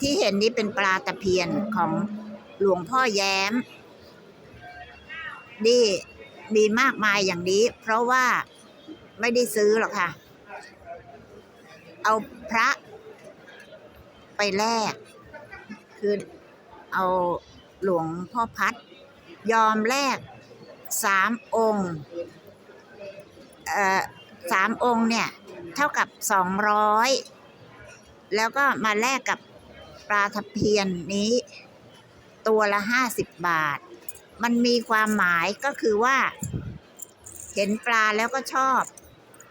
ที่เห็นนี้เป็นปลาตะเพียนของหลวงพ่อแย้ม นี่มีมากมายอย่างนี้ เพราะว่าไม่ได้ซื้อหรอกค่ะ เอาพระไปแลกคือเอาหลวงพ่อพัด ยอมแลกสามองค์สามองค์เนี่ย เท่ากับสองร้อยแล้วก็มาแลกกับ ปลาทะเพียนนี้ ตัวละห้าสิบบาท มันมีความหมายก็คือว่า เห็นปลาแล้วก็ชอบ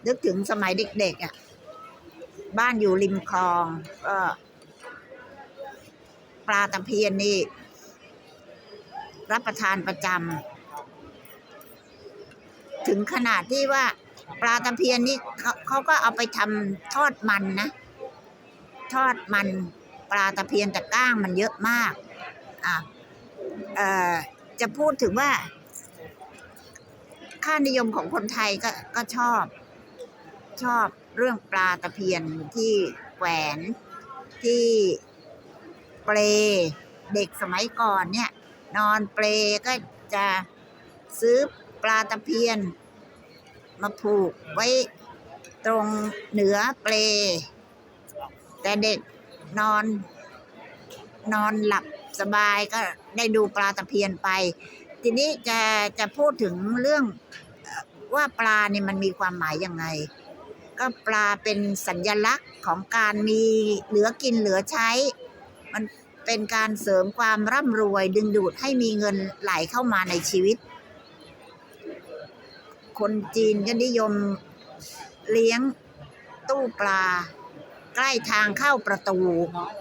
นึกถึงสมัยเด็กๆอะ บ้านอยู่ริมคลองก็ปลาตะเพียนนี่ รับประทานประจำถึงขนาดที่ว่าปลาตะเพียนนี่เขาเขาก็เอาไปทำทอดมันนะ ทอดมัน ปลาตะเพียนต่ก้างมันเยอะมากอะเอ่อจะพูดถึงว่า ค่านิยมของคนไทยก็ก็ชอบ ชอบเรื่องปลาตะเพียนที่แขวนที่เปลเด็กสมัยก่อนเนี่ย นอนเปลก็จะซื้อปลาตะเพียน มาผูกไว้ตรงเหนือเปลแต่เด็ก นอน นอนหลับสบายก็ได้ดูปลาตะเพียนไป ทีนี้จะจะพูดถึงเรื่องว่าปลาเนี่ยมันมีความหมายยังไง ก็ปลาเป็นสัญลักษณ์ของการมีเหลือกินเหลือใช้ มันเป็นการเสริมความร่ำรวยดึงดูดให้มีเงินไหลเข้ามาในชีวิต คนจีนก็นิยมเลี้ยงตู้ปลา ใกล้ทางเข้าประตู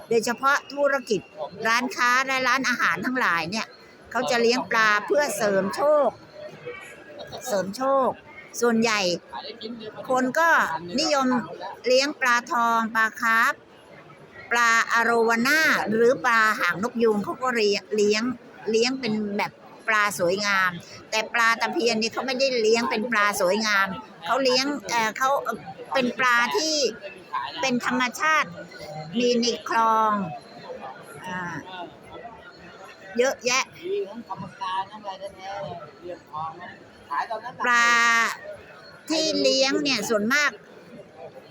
โดยเฉพาะธุรกิจร้านค้าและร้านอาหารทั้งหลายเนี่ยเขาจะเลี้ยงปลาเพื่อเสริมโชค เสริมโชค ส่วนใหญ่ คนก็นิยมเลี้ยงปลาทองปลาคาร์ฟปลาอโรวาน่าหรือปลาหางนกยูงเขาก็เลี้ยงเลี้ยงเลี้ยงเป็นแบบปลาสวยงาม แต่ปลาตะเพียนนี่เขาไม่ได้เลี้ยงเป็นปลาสวยงามเขาเลี้ยงเออเขาเป็นปลาที่ เป็นธรรมชาติ มีในคลองอ่าเยอะแยะดีทั้งกรรมการทั้งอะไรแท้ๆเรียบทองนะขายตอนนั้นปลาที่เลี้ยงเนี่ยส่วนมาก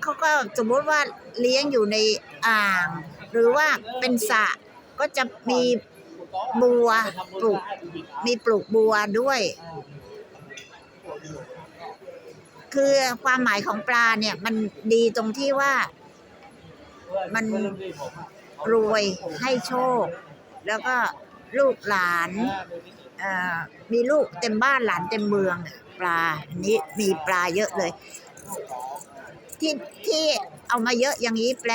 เขาก็สมมติว่าเลี้ยงอยู่ในอ่าง หรือว่าเป็นสระก็จะมีบัวปลูกมีปลูกบัวด้วย คือความหมายของปลาเนี่ย มันดีตรงที่ว่า มันรวยให้โชค แล้วก็ลูกหลานมีลูกเต็มบ้านหลานเต็มเมืองปลาอันนี้มีปลาเยอะเลย ที่ที่เอามาเยอะอย่างนี้แปล